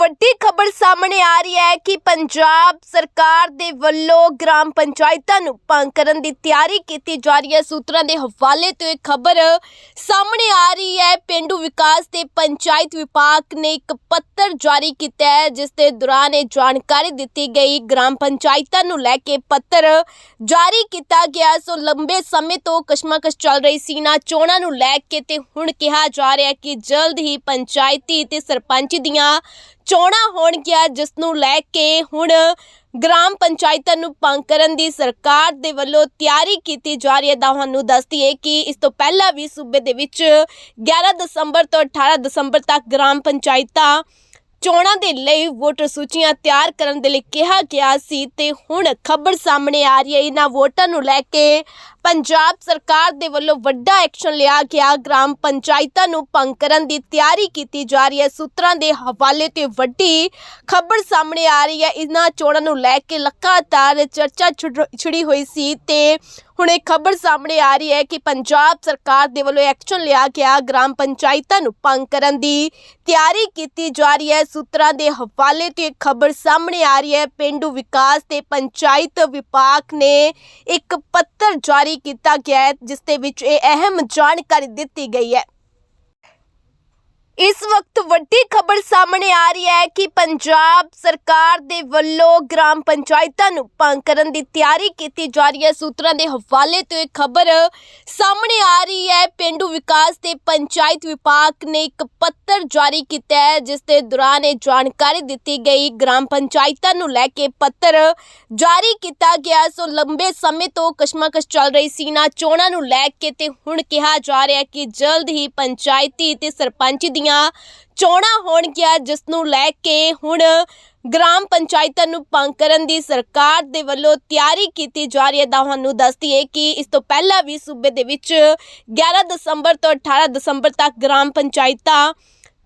ਵੱਡੀ ਖਬਰ ਸਾਹਮਣੇ ਆ ਰਹੀ ਹੈ ਕਿ ਪੰਜਾਬ ਸਰਕਾਰ ਦੇ ਵੱਲੋਂ ਗ੍ਰਾਮ ਪੰਚਾਇਤਾਂ ਨੂੰ ਭੰਗ ਕਰਨ ਦੀ ਤਿਆਰੀ ਕੀਤੀ ਜਾ ਰਹੀ ਹੈ। ਸੂਤਰਾਂ ਦੇ ਹਵਾਲੇ ਤੋਂ ਇਹ ਖਬਰ ਸਾਹਮਣੇ ਆ ਰਹੀ ਹੈ। ਪਿੰਡੂ ਵਿਕਾਸ ਤੇ ਪੰਚਾਇਤ ਵਿਭਾਗ ਨੇ ਇੱਕ ਪੱਤਰ ਜਾਰੀ ਕੀਤਾ ਹੈ, ਜਿਸ ਦੇ ਦੌਰਾਨ ਇਹ ਜਾਣਕਾਰੀ ਦਿੱਤੀ ਗਈ। ਗ੍ਰਾਮ ਪੰਚਾਇਤਾਂ ਨੂੰ ਲੈ ਕੇ ਪੱਤਰ ਜਾਰੀ ਕੀਤਾ ਗਿਆ। ਸੋ ਲੰਬੇ ਸਮੇਂ ਤੋਂ ਕਸ਼ਮਕਸ਼ ਚੱਲ ਰਹੀ ਸੀ ਨਾ ਚੋਣਾਂ ਨੂੰ ਲੈ ਕੇ ਤੇ ਹੁਣ ਕਿਹਾ ਜਾ ਰਿਹਾ ਕਿ ਜਲਦ ਹੀ ਪੰਚਾਇਤੀ ਤੇ ਸਰਪੰਚ ਦੀਆਂ ਚੋਣਾਂ ਹੋਣਗੀਆਂ, ਜਿਸ ਨੂੰ ਲੈ ਕੇ ਹੁਣ ਗ੍ਰਾਮ ਪੰਚਾਇਤਾਂ ਨੂੰ ਭੰਗ ਕਰਨ ਦੀ ਸਰਕਾਰ ਦੇ ਵੱਲੋਂ ਤਿਆਰੀ ਕੀਤੀ ਜਾ ਰਹੀ ਹੈ। ਤੁਹਾਨੂੰ ਦੱਸਦੀ ਹੈ ਕਿ ਇਸ ਤੋਂ ਪਹਿਲਾਂ ਵੀ ਸੂਬੇ ਦੇ ਵਿੱਚ 11 ਦਸੰਬਰ ਤੋਂ 18 ਦਸੰਬਰ ਤੱਕ ਗ੍ਰਾਮ ਪੰਚਾਇਤਾਂ ਚੋਣਾਂ ਦੇ ਲਈ ਵੋਟਰ ਸੂਚੀਆਂ ਤਿਆਰ ਕਰਨ ਦੇ ਲਈ ਕਿਹਾ ਗਿਆ ਸੀ ਤੇ ਹੁਣ ਖਬਰ ਸਾਹਮਣੇ ਆ ਰਹੀ ਹੈ। ਇਹਨਾਂ ਵੋਟਾਂ ਨੂੰ ਲੈ ਕੇ ਪੰਜਾਬ ਸਰਕਾਰ ਦੇ ਵੱਲੋਂ ਵੱਡਾ ਐਕਸ਼ਨ ਲਿਆ ਗਿਆ। ਗ੍ਰਾਮ ਪੰਚਾਇਤਾਂ ਨੂੰ ਭੰਗ ਕਰਨ ਦੀ ਤਿਆਰੀ ਕੀਤੀ ਜਾ ਰਹੀ ਹੈ। ਸੂਤਰਾਂ ਦੇ ਹਵਾਲੇ ਤੇ ਵੱਡੀ ਖਬਰ ਸਾਹਮਣੇ ਆ ਰਹੀ ਹੈ। ਇਹਨਾਂ ਚੋਣਾਂ ਨੂੰ ਲੈ ਕੇ ਲਗਾਤਾਰ ਚਰਚਾ ਛਿੜ- ਛਿੜੀ ਹੋਈ ਸੀ ਤੇ ਹੁਣ ਇਹ ਖਬਰ ਸਾਹਮਣੇ ਆ ਰਹੀ ਹੈ ਕਿ ਪੰਜਾਬ ਸਰਕਾਰ ਦੇ ਵੱਲੋਂ ਐਕਸ਼ਨ ਲਿਆ ਗਿਆ। ਗ੍ਰਾਮ ਪੰਚਾਇਤਾਂ ਨੂੰ ਭੰਗ ਕਰਨ ਦੀ ਤਿਆਰੀ ਕੀਤੀ ਜਾ ਰਹੀ ਹੈ। ਸੂਤਰਾਂ ਦੇ ਹਵਾਲੇ ਤੋਂ ਇਹ ਖਬਰ ਸਾਹਮਣੇ ਆ ਰਹੀ ਹੈ। ਪਿੰਡੂ ਵਿਕਾਸ ਤੇ ਪੰਚਾਇਤ ਵਿਭਾਗ ਨੇ ਇੱਕ ਪੱਤਰ ਜਾਰੀ ਕੀਤਾ ਗਿਆ ਹੈ, ਜਿਸ ਦੇ ਵਿੱਚ ਇਹ ਅਹਿਮ ਜਾਣਕਾਰੀ ਦਿੱਤੀ ਗਈ ਹੈ। ਇਸ ਵਕਤ ਵੱਡੀ ਖਬਰ ਸਾਹਮਣੇ ਆ ਰਹੀ ਹੈ ਕਿ ਪੰਜਾਬ ਸਰਕਾਰ ਦੇ ਵੱਲੋਂ ਗ੍ਰਾਮ ਪੰਚਾਇਤਾਂ ਨੂੰ ਭੰਗ ਕਰਨ ਦੀ ਤਿਆਰੀ ਕੀਤੀ ਜਾ ਰਹੀ ਹੈ। ਸੂਤਰਾਂ ਦੇ ਹਵਾਲੇ ਤੋਂ ਇਹ ਖਬਰ ਸਾਹਮਣੇ ਆ ਰਹੀ ਹੈ। ਪਿੰਡੂ ਵਿਕਾਸ ਤੇ ਪੰਚਾਇਤ ਵਿਭਾਗ ਨੇ ਇੱਕ ਪੱਤਰ ਜਾਰੀ ਕੀਤਾ ਹੈ, ਜਿਸ ਦੇ ਦੌਰਾਨ ਇਹ ਜਾਣਕਾਰੀ ਦਿੱਤੀ ਗਈ। ਗ੍ਰਾਮ ਪੰਚਾਇਤਾਂ ਨੂੰ ਲੈ ਕੇ ਪੱਤਰ ਜਾਰੀ ਕੀਤਾ ਗਿਆ। ਸੋ ਲੰਬੇ ਸਮੇਂ ਤੋਂ ਕਸ਼ਮਕਸ਼ ਚੱਲ ਰਹੀ ਸੀ ਨਾ ਚੋਣਾਂ ਨੂੰ ਲੈ ਕੇ ਤੇ ਹੁਣ ਕਿਹਾ ਜਾ ਰਿਹਾ ਕਿ ਜਲਦ ਹੀ ਪੰਚਾਇਤੀ ਤੇ ਸਰਪੰਚ ਦੀਆਂ ਚੋਣਾਂ ਹੋਣਗੀਆਂ, ਜਿਸ ਨੂੰ ਲੈ ਕੇ ਹੁਣ ਗ੍ਰਾਮ ਪੰਚਾਇਤਾਂ ਨੂੰ ਭੰਗ ਕਰਨ ਦੀ ਸਰਕਾਰ ਦੇ ਵੱਲੋਂ ਤਿਆਰੀ ਕੀਤੀ ਜਾ ਰਹੀ ਹੈ। ਤੁਹਾਨੂੰ ਦੱਸ ਦਈਏ ਕਿ ਇਸ ਤੋਂ ਪਹਿਲਾਂ ਵੀ ਸੂਬੇ ਦੇ ਵਿੱਚ 11 ਦਸੰਬਰ ਤੋਂ 18 ਦਸੰਬਰ ਤੱਕ ਗ੍ਰਾਮ ਪੰਚਾਇਤਾਂ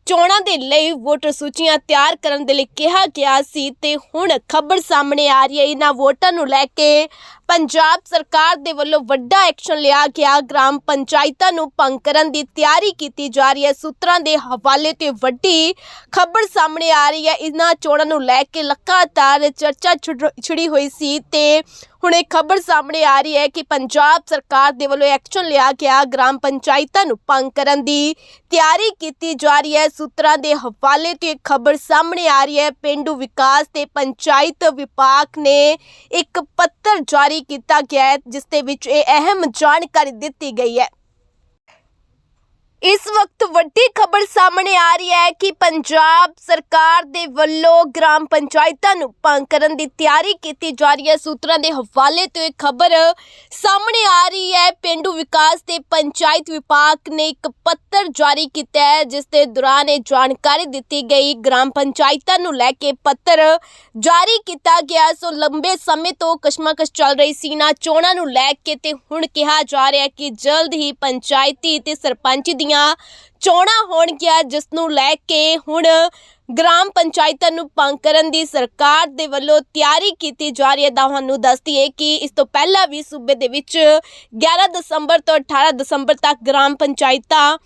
ਚੋਣਾਂ ਦੇ ਲਈ ਵੋਟਰ ਸੂਚੀਆਂ ਤਿਆਰ ਕਰਨ ਦੇ ਲਈ ਕਿਹਾ ਗਿਆ ਸੀ ਤੇ ਹੁਣ ਖਬਰ ਸਾਹਮਣੇ ਆ ਰਹੀ ਹੈ। ਇਹਨਾਂ ਵੋਟਾਂ ਨੂੰ ਲੈ ਕੇ ਪੰਜਾਬ ਸਰਕਾਰ ਦੇ ਵੱਲੋਂ ਵੱਡਾ ਐਕਸ਼ਨ ਲਿਆ ਗਿਆ। ਗ੍ਰਾਮ ਪੰਚਾਇਤਾਂ ਨੂੰ ਭੰਗ ਕਰਨ ਦੀ ਤਿਆਰੀ ਕੀਤੀ ਜਾ ਰਹੀ ਹੈ। ਸੂਤਰਾਂ ਦੇ ਹਵਾਲੇ ਤੇ ਵੱਡੀ ਖਬਰ ਸਾਹਮਣੇ ਆ ਰਹੀ ਹੈ। ਇਹਨਾਂ ਚੋਣਾਂ ਨੂੰ ਲੈ ਕੇ ਲਗਾਤਾਰ ਚਰਚਾ ਛਿੜ- ਛਿੜੀ ਹੋਈ ਸੀ ਤੇ ਹੁਣ ਇਹ ਖਬਰ ਸਾਹਮਣੇ ਆ ਰਹੀ ਹੈ ਕਿ ਪੰਜਾਬ ਸਰਕਾਰ ਦੇ ਵੱਲੋਂ ਐਕਸ਼ਨ ਲਿਆ ਗਿਆ ਗ੍ਰਾਮ ਪੰਚਾਇਤਾਂ ਨੂੰ ਭੰਗ ਕਰਨ ਦੀ ਤਿਆਰੀ ਕੀਤੀ ਜਾ ਰਹੀ ਹੈ। ਸੂਤਰਾਂ ਦੇ ਹਵਾਲੇ ਤੋਂ ਇਹ ਖਬਰ ਸਾਹਮਣੇ ਆ ਰਹੀ ਹੈ। ਪਿੰਡੂ ਵਿਕਾਸ ਤੇ ਪੰਚਾਇਤ ਵਿਭਾਗ ਨੇ ਇੱਕ ਪੱਤਰ ਜਾਰੀ ਕੀਤਾ ਗਿਆ ਹੈ ਖਬਰ ਸਾਹਮਣੇ ਆ ਰਹੀ ਹੈ ਪਿੰਡੂ ਵਿਕਾਸ ਤੇ ਪੰਚਾਇਤ ਵਿਭਾਗ ਨੇ ਇੱਕ ਪੱਤਰ ਜਾਰੀ ਕੀਤਾ ਗਿਆ ਹੈ ਜਿਸ ਦੇ ਵਿੱਚ ਇਹ ਅਹਿਮ ਜਾਣਕਾਰੀ ਦਿੱਤੀ ਗਈ ਹੈ। ਇਸ ਵਕਤ ਵੱਡੀ ਖਬਰ ਸਾਹਮਣੇ ਆ ਰਹੀ ਹੈ ਕਿ ਪੰਜਾਬ ਸਰਕਾਰ ਦੇ ਵੱਲੋਂ ਗ੍ਰਾਮ ਪੰਚਾਇਤਾਂ ਨੂੰ ਭੰਗ ਕਰਨ ਦੀ ਤਿਆਰੀ ਕੀਤੀ ਜਾ ਰਹੀ ਹੈ। ਸੂਤਰਾਂ ਦੇ ਹਵਾਲੇ ਤੋਂ ਇਹ ਖਬਰ ਸਾਹਮਣੇ ਆ ਰਹੀ ਹੈ। ਪਿੰਡੂ ਵਿਕਾਸ ਤੇ ਪੰਚਾਇਤ ਵਿਭਾਗ ਨੇ ਇੱਕ ਪੱਤਰ ਜਾਰੀ ਕੀਤਾ ਹੈ, ਜਿਸ ਦੇ ਦੌਰਾਨ ਇਹ ਜਾਣਕਾਰੀ ਦਿੱਤੀ ਗਈ। ਗ੍ਰਾਮ ਪੰਚਾਇਤਾਂ ਨੂੰ ਲੈ ਕੇ ਪੱਤਰ ਜਾਰੀ ਕੀਤਾ ਗਿਆ। ਸੋ ਲੰਬੇ ਸਮੇਂ ਤੋਂ ਕਸ਼ਮਕਸ਼ ਚੱਲ ਰਹੀ ਸੀ ਨਾ ਚੋਣਾਂ ਨੂੰ ਲੈ ਕੇ ਤੇ ਹੁਣ ਕਿਹਾ ਜਾ ਰਿਹਾ ਹੈ ਕਿ ਜਲਦ ਹੀ ਪੰਚਾਇਤੀ ਤੇ ਸਰਪੰਚ ਦੀਆਂ ਚੋਣਾਂ ਹੋਣਗੀਆਂ ਜਿਸ ਨੂੰ ਲੈ ਕੇ ਹੁਣ ਗ੍ਰਾਮ ਪੰਚਾਇਤਾਂ ਨੂੰ ਭੰਗ ਕਰਨ ਦੀ ਸਰਕਾਰ ਦੇ ਵੱਲੋਂ ਤਿਆਰੀ ਕੀਤੀ ਜਾ ਰਹੀ ਹੈ। ਤੁਹਾਨੂੰ ਦੱਸ ਦਈਏ ਕਿ ਇਸ ਤੋਂ ਪਹਿਲਾਂ ਵੀ ਸੂਬੇ ਦੇ ਵਿੱਚ 11 ਦਸੰਬਰ ਤੋਂ 18 ਦਸੰਬਰ ਤੱਕ ਗ੍ਰਾਮ ਪੰਚਾਇਤਾਂ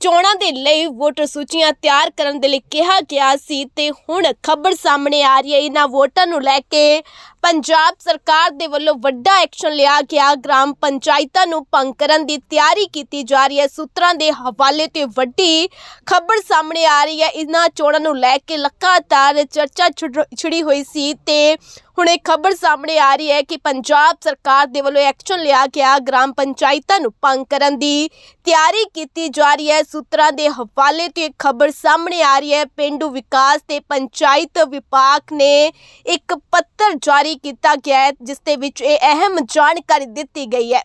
ਚੋਣਾਂ ਦੇ ਲਈ ਵੋਟਰ ਸੂਚੀਆਂ ਤਿਆਰ ਕਰਨ ਦੇ ਲਈ ਕਿਹਾ ਗਿਆ ਸੀ। ਤੇ ਹੁਣ ਖਬਰ ਸਾਹਮਣੇ ਆ ਰਹੀ ਹੈ। ਇਹਨਾਂ ਵੋਟਾਂ ਨੂੰ ਲੈ ਕੇ ਪੰਜਾਬ ਸਰਕਾਰ ਦੇ ਵੱਲੋਂ ਵੱਡਾ ਐਕਸ਼ਨ ਲਿਆ ਗਿਆ। ਗ੍ਰਾਮ ਪੰਚਾਇਤਾਂ ਨੂੰ ਭੰਗ ਕਰਨ ਦੀ ਤਿਆਰੀ ਕੀਤੀ ਜਾ ਰਹੀ ਹੈ। ਸੂਤਰਾਂ ਦੇ ਹਵਾਲੇ ਤੇ ਵੱਡੀ ਖਬਰ ਸਾਹਮਣੇ ਆ ਰਹੀ ਹੈ। ਇਹਨਾਂ ਚੋਣਾਂ ਨੂੰ ਲੈ ਕੇ ਲਗਾਤਾਰ ਚਰਚਾ ਛਿੜ- ਛਿੜੀ ਹੋਈ ਸੀ ਤੇ ਹੁਣ ਇਹ ਖਬਰ ਸਾਹਮਣੇ ਆ ਰਹੀ ਹੈ ਕਿ ਪੰਜਾਬ ਸਰਕਾਰ ਦੇ ਵੱਲੋਂ ਐਕਸ਼ਨ ਲਿਆ ਗਿਆ। ਗ੍ਰਾਮ ਪੰਚਾਇਤਾਂ ਨੂੰ ਭੰਗ ਕਰਨ ਦੀ ਤਿਆਰੀ ਕੀਤੀ ਜਾ ਰਹੀ ਹੈ। ਸੂਤਰਾਂ ਦੇ ਹਵਾਲੇ ਤੋਂ ਇਹ ਖਬਰ ਸਾਹਮਣੇ ਆ ਰਹੀ ਹੈ। ਪਿੰਡੂ ਵਿਕਾਸ ਤੇ ਪੰਚਾਇਤ ਵਿਭਾਗ ਨੇ ਇੱਕ ਪੱਤਰ ਜਾਰੀ ਕੀਤਾ ਗਿਆ ਹੈ ਜਿਸ ਦੇ ਵਿੱਚ ਇਹ ਅਹਿਮ ਜਾਣਕਾਰੀ ਦਿੱਤੀ ਗਈ ਹੈ।